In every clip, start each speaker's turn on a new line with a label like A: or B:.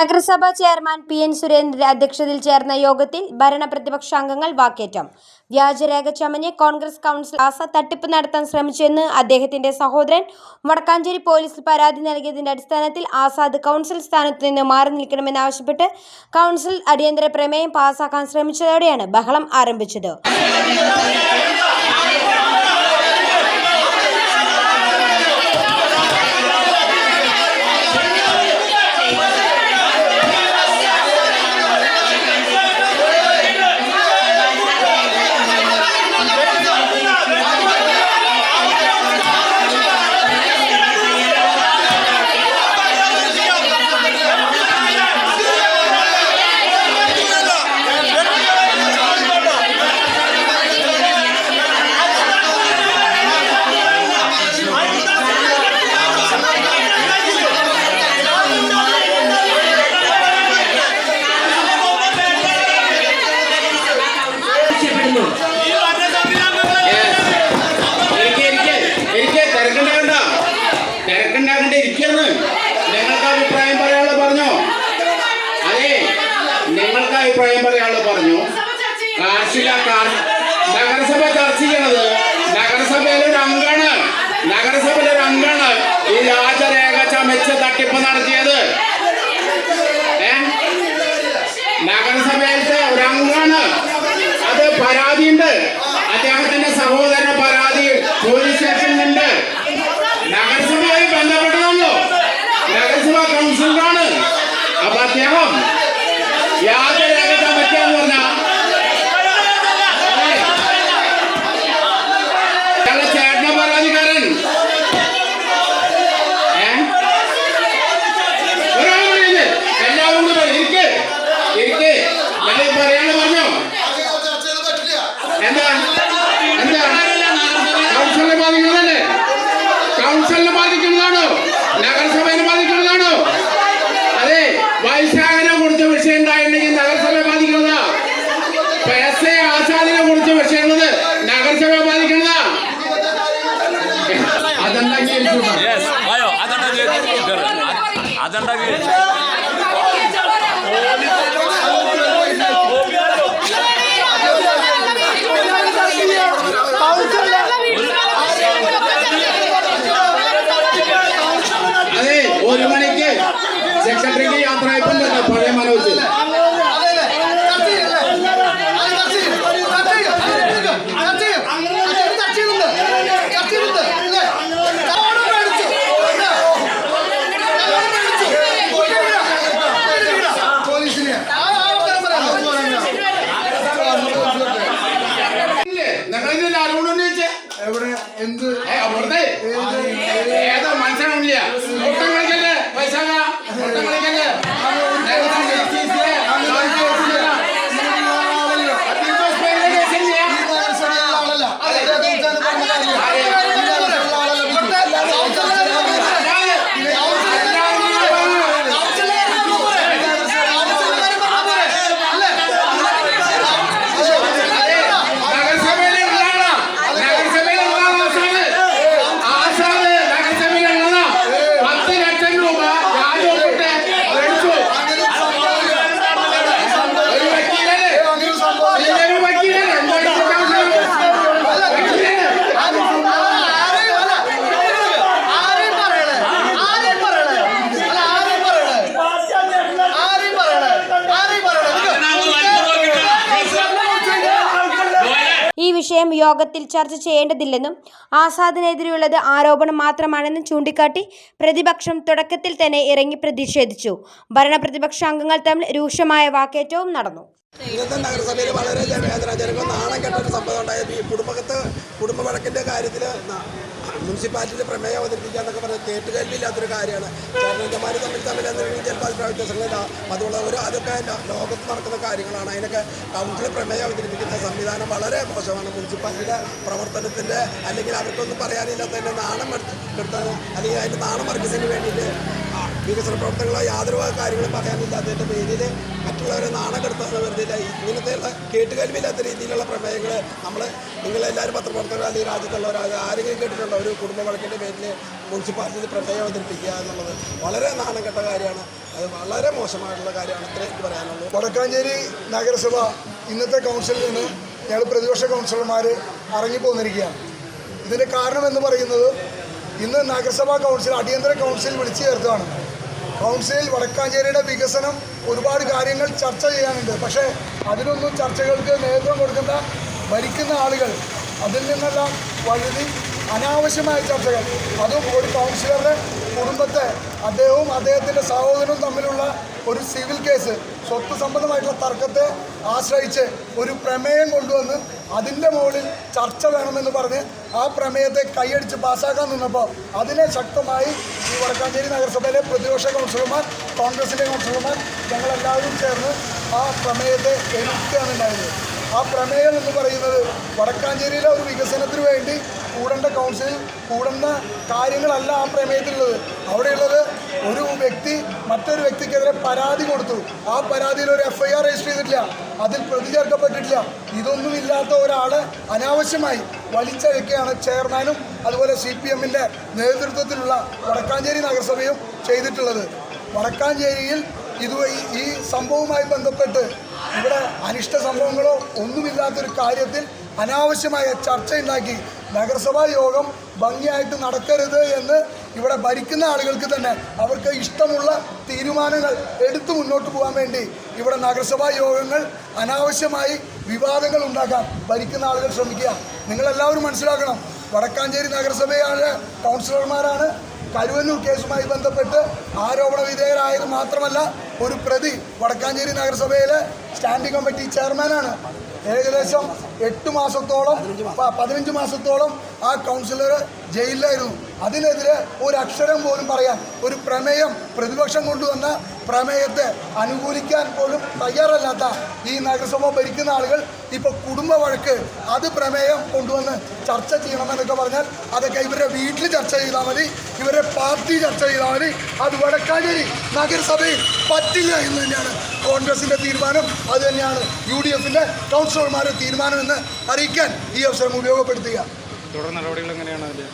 A: നഗരസഭാ chairman P N സുരേന്ദ്രന്റെ അധ്യക്ഷതയിൽ ചേർന്ന യോഗത്തിൽ ഭരണ പ്രതിപക്ഷ അംഗങ്ങൾ വാക്കേറ്റം. വ്യാജരേഖ ചമഞ്ഞ് കോൺഗ്രസ് കൗൺസിൽ ആസ തട്ടിപ്പ് നടത്താൻ ശ്രമിച്ചെന്ന് അദ്ദേഹത്തിന്റെ സഹോദരൻ വടക്കാഞ്ചേരി പോലീസിൽ പരാതി നൽകിയതിന്റെ അടിസ്ഥാനത്തിൽ ആസാദ് കൗൺസിൽ സ്ഥാനത്ത് നിന്ന് മാറി നിൽക്കണമെന്നാവശ്യപ്പെട്ട് കൗൺസിൽ അടിയന്തര പ്രമേയം പാസാക്കാൻ ശ്രമിച്ചതോടെയാണ് ബഹളം ആരംഭിച്ചത്.
B: അഭിപ്രായം പറയാൾ പറഞ്ഞു. കാർഷിക നഗരസഭ ചർച്ച ചെയ്യണത് നഗരസഭയിലെ ഒരു അംഗാണ് നഗരസഭയിലെ ഒരു അംഗാണ് ഈ രാജരേഖ ചമച്ച് തട്ടിപ്പ് നടത്തിയത്. 大家。വിഷയം
A: യോഗത്തിൽ ചർച്ച ചെയ്യേണ്ടതില്ലെന്നും ആസാദിനെതിരെയുള്ളത് ആരോപണം മാത്രമാണെന്നും ചൂണ്ടിക്കാട്ടി പ്രതിപക്ഷം തുടക്കത്തിൽ തന്നെ ഇറങ്ങി പ്രതിഷേധിച്ചു. ഭരണ പ്രതിപക്ഷ അംഗങ്ങൾ തമ്മിൽ രൂക്ഷമായ വാക്കേറ്റവും നടന്നു.
C: ഇന്നത്തെ നഗരസഭയിൽ വളരെ വേദനാജനകം നാണം കെട്ടൊരു സംഭവം ഉണ്ടായത് ഈ കുടുംബകത്ത് കുടുംബ വഴക്കിന്റെ കാര്യത്തിൽ മുനിസിപ്പാലിറ്റിയിൽ പ്രമേയം അവതരിപ്പിക്കുക എന്നൊക്കെ പറഞ്ഞാൽ കേട്ടുകേൾവിയില്ലാത്തൊരു കാര്യമാണ്. ചേട്ടനന്മാർ തമ്മിൽ തമ്മിൽ എന്തെങ്കിലും ചിലപ്പോൾ അഭിപ്രായ വ്യത്യാസങ്ങളില്ല അതുകൊണ്ട് ഒരു അതൊക്കെ ലോകത്ത് നടക്കുന്ന കാര്യങ്ങളാണ്. അതിനൊക്കെ കൗൺസിൽ പ്രമേയം അവതരിപ്പിക്കുന്ന സംവിധാനം വളരെ മോശമാണ്. മുനിസിപ്പാലിറ്റിയുടെ പ്രവർത്തനത്തിന്റെ അല്ലെങ്കിൽ അവർക്കൊന്നും പറയാനില്ലാത്തതിന്റെ നാണം കെടുത്താൻ അല്ലെങ്കിൽ അതിന്റെ നാണം മറിക്കുന്നതിന് വേണ്ടിയിട്ട് വികസന പ്രവർത്തനങ്ങളോ യാതൊരു കാര്യങ്ങളും പറയാനില്ല അദ്ദേഹത്തെ പേരിൽ മറ്റുള്ളവരെ നാണം കെടുത്താൻ വരുന്നില്ല. ഇങ്ങനത്തെയുള്ള കേട്ടുകേൾവിയില്ലാത്ത രീതിയിലുള്ള പ്രമേയങ്ങൾ നമ്മൾ നിങ്ങളെല്ലാവരും പത്രപ്രവർത്തകർ അല്ലെങ്കിൽ രാജ്യത്തുള്ളവർ അത് ആരെങ്കിലും കേട്ടിട്ടുള്ള ഒരു കുടുംബ വഴക്കിന്റെ പേരിൽ മുനിസിപ്പാലിറ്റിയിൽ പ്രമേയം അവതരിപ്പിക്കുക എന്നുള്ളത് വളരെ നാണം കെട്ട കാര്യമാണ്. അത് വളരെ മോശമായിട്ടുള്ള കാര്യമാണ് ഇത്രേ എനിക്ക് പറയാനുള്ളൂ.
D: വടക്കാഞ്ചേരി നഗരസഭ ഇന്നത്തെ കൗൺസിലിൽ നിന്ന് ഞങ്ങൾ പ്രതിപക്ഷ കൗൺസിലർമാർ ഇറങ്ങിപ്പോന്നിരിക്കുകയാണ്. ഇതിന്റെ കാരണം എന്ന് പറയുന്നത് ഇന്ന് നഗരസഭാ കൗൺസിൽ അടിയന്തര കൗൺസിൽ വിളിച്ചു ചേർത്തതാണ്. കൗൺസിലിൽ വടക്കാഞ്ചേരിയുടെ വികസനം ഒരുപാട് കാര്യങ്ങൾ ചർച്ച ചെയ്യാനുണ്ട്. പക്ഷേ അതിനൊന്നും ചർച്ചകൾക്ക് നേതൃത്വം കൊടുക്കുന്ന ഭരിക്കുന്ന ആളുകൾ അതിൽ നിന്നെല്ലാം വഴുതി അനാവശ്യമായ ചർച്ചകൾ. അതും ഒരു കൗൺസിലറുടെ കുടുംബത്തെ അദ്ദേഹവും അദ്ദേഹത്തിന്റെ സഹോദരനും തമ്മിലുള്ള ഒരു സിവിൽ കേസ് സ്വത്ത് സംബന്ധമായിട്ടുള്ള തർക്കത്തെ ആശ്രയിച്ച് ഒരു പ്രമേയം കൊണ്ടുവന്ന് അതിന്റെ മുകളിൽ ചർച്ച വേണമെന്ന് പറഞ്ഞ് ആ പ്രമേയത്തെ കൈയടിച്ച് പാസ്സാക്കാൻ നിന്നപ്പോൾ അതിനെ ശക്തമായി ഈ വടക്കാഞ്ചേരി നഗരസഭയിലെ പ്രതിപക്ഷ കൗൺസിലർമാർ കോൺഗ്രസിന്റെ കൗൺസിലർമാർ ഞങ്ങളെല്ലാവരും ചേർന്ന് ആ പ്രമേയത്തെ എതിർക്കുകയാണ് ഉണ്ടായത്. ആ പ്രമേയം എന്ന് പറയുന്നത് വടക്കാഞ്ചേരിയിലെ ഒരു വികസനത്തിന് വേണ്ടി കൂടേണ്ട കൗൺസിൽ കൂടുന്ന കാര്യങ്ങളല്ല ആ പ്രമേയത്തിലുള്ളത്. അവിടെയുള്ളത് ഒരു വ്യക്തി മറ്റൊരു വ്യക്തിക്കെതിരെ പരാതി കൊടുത്തു. ആ പരാതിയിൽ ഒരു എഫ് ഐ ആർ രജിസ്റ്റർ ചെയ്തിട്ടില്ല. അതിൽ പ്രതി ചേർക്കപ്പെട്ടിട്ടില്ല. ഇതൊന്നും ഇല്ലാത്ത അനാവശ്യമായി വലിച്ചഴക്കുകയാണ് ചെയർമാനും അതുപോലെ സി പി എമ്മിന്റെ നേതൃത്വത്തിലുള്ള വടക്കാഞ്ചേരി നഗരസഭയും ചെയ്തിട്ടുള്ളത്. വടക്കാഞ്ചേരിയിൽ ഇത് ഈ സംഭവവുമായി ബന്ധപ്പെട്ട് ഇവിടെ അനിഷ്ട സംഭവങ്ങളോ ഒന്നുമില്ലാത്തൊരു കാര്യത്തിൽ അനാവശ്യമായ ചർച്ചയുണ്ടാക്കി നഗരസഭാ യോഗം ഭംഗിയായിട്ട് നടക്കരുത് എന്ന് ഇവിടെ ഭരിക്കുന്ന ആളുകൾക്ക് തന്നെ അവർക്ക് ഇഷ്ടമുള്ള തീരുമാനങ്ങൾ എടുത്തു മുന്നോട്ട് പോകാൻ വേണ്ടി ഇവിടെ നഗരസഭാ യോഗങ്ങൾ അനാവശ്യമായി വിവാദങ്ങൾ ഉണ്ടാക്കാൻ ഭരിക്കുന്ന ആളുകൾ ശ്രമിക്കുക. നിങ്ങളെല്ലാവരും മനസ്സിലാക്കണം വടക്കാഞ്ചേരി നഗരസഭയാണ് കൗൺസിലർമാരാണ് കരുവന്നൂർ കേസുമായി ബന്ധപ്പെട്ട് ആരോപണ വിധേയരായത് മാത്രമല്ല ഒരു പ്രതി വടക്കാഞ്ചേരി നഗരസഭയിലെ സ്റ്റാൻഡിംഗ് കമ്മിറ്റി ചെയർമാനാണ് ഏകദേശം എട്ട് മാസത്തോളം പതിനഞ്ച് മാസത്തോളം ആ കൗൺസിലർ ജയിലിലായിരുന്നു. അതിനെതിരെ ഒരു അക്ഷരം പോലും പറയാൻ ഒരു പ്രമേയം പ്രതിപക്ഷം കൊണ്ടുവന്ന പ്രമേയത്തെ അനുകൂലിക്കാൻ പോലും തയ്യാറല്ലാത്ത ഈ നഗരസഭ ഭരിക്കുന്ന ആളുകൾ ഇപ്പോൾ കുടുംബ വഴക്ക് അത് പ്രമേയം കൊണ്ടുവന്ന് ചർച്ച ചെയ്യണമെന്നൊക്കെ പറഞ്ഞാൽ അതൊക്കെ ഇവരുടെ വീട്ടിൽ ചർച്ച ചെയ്താൽ മതി ഇവരുടെ പാർട്ടി ചർച്ച ചെയ്താൽ മതി. അത് വടക്കാഞ്ചേരി നഗരസഭയിൽ പറ്റില്ല എന്ന് തന്നെയാണ് കോൺഗ്രസിന്റെ തീരുമാനം. അത് തന്നെയാണ് യു ഡി എഫിന്റെ കൗൺസിലർമാരുടെ തീരുമാനമെന്ന് അറിയിക്കാൻ ഈ അവസരം ഉപയോഗപ്പെടുത്തുക.
E: തുടർ നടപടികൾ എങ്ങനെയാണ് അതിന്റെ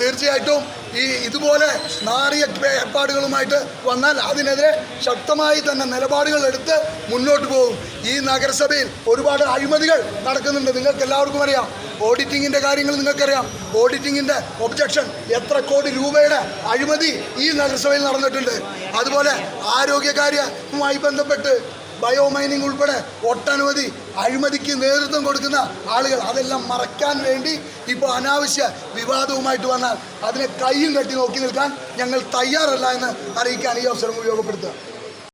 D: തീർച്ചയായിട്ടും ഈ ഇതുപോലെ നാറിയ ഏർപ്പാടുകളുമായിട്ട് വന്നാൽ അതിനെതിരെ ശക്തമായി തന്നെ നിലപാടുകൾ എടുത്ത് മുന്നോട്ട് പോകും. ഈ നഗരസഭയിൽ ഒരുപാട് അഴിമതികൾ നടക്കുന്നുണ്ട്. നിങ്ങൾക്ക് എല്ലാവർക്കും അറിയാം. ഓഡിറ്റിങ്ങിന്റെ കാര്യങ്ങൾ നിങ്ങൾക്കറിയാം. ഓഡിറ്റിങ്ങിന്റെ ഒബ്ജക്ഷൻ എത്ര കോടി രൂപയുടെ അഴിമതി ഈ നഗരസഭയിൽ നടന്നിട്ടുണ്ട്. അതുപോലെ ആരോഗ്യകാര്യവുമായി ബന്ധപ്പെട്ട് ബയോ മൈനിങ് ഉൾപ്പെടെ ഒട്ടനവധി അഴിമതിക്ക് നേതൃത്വം കൊടുക്കുന്ന ആളുകൾ. അതെല്ലാം മറക്കാൻ വേണ്ടി ഇപ്പോൾ അനാവശ്യ വിവാദവുമായിട്ട് വന്നാൽ അതിനെ കയ്യിൽ കെട്ടി നോക്കി നിൽക്കാൻ ഞങ്ങൾ തയ്യാറല്ല എന്ന് അറിയിക്കാൻ ഈ അവസരം ഉപയോഗപ്പെടുത്തുക.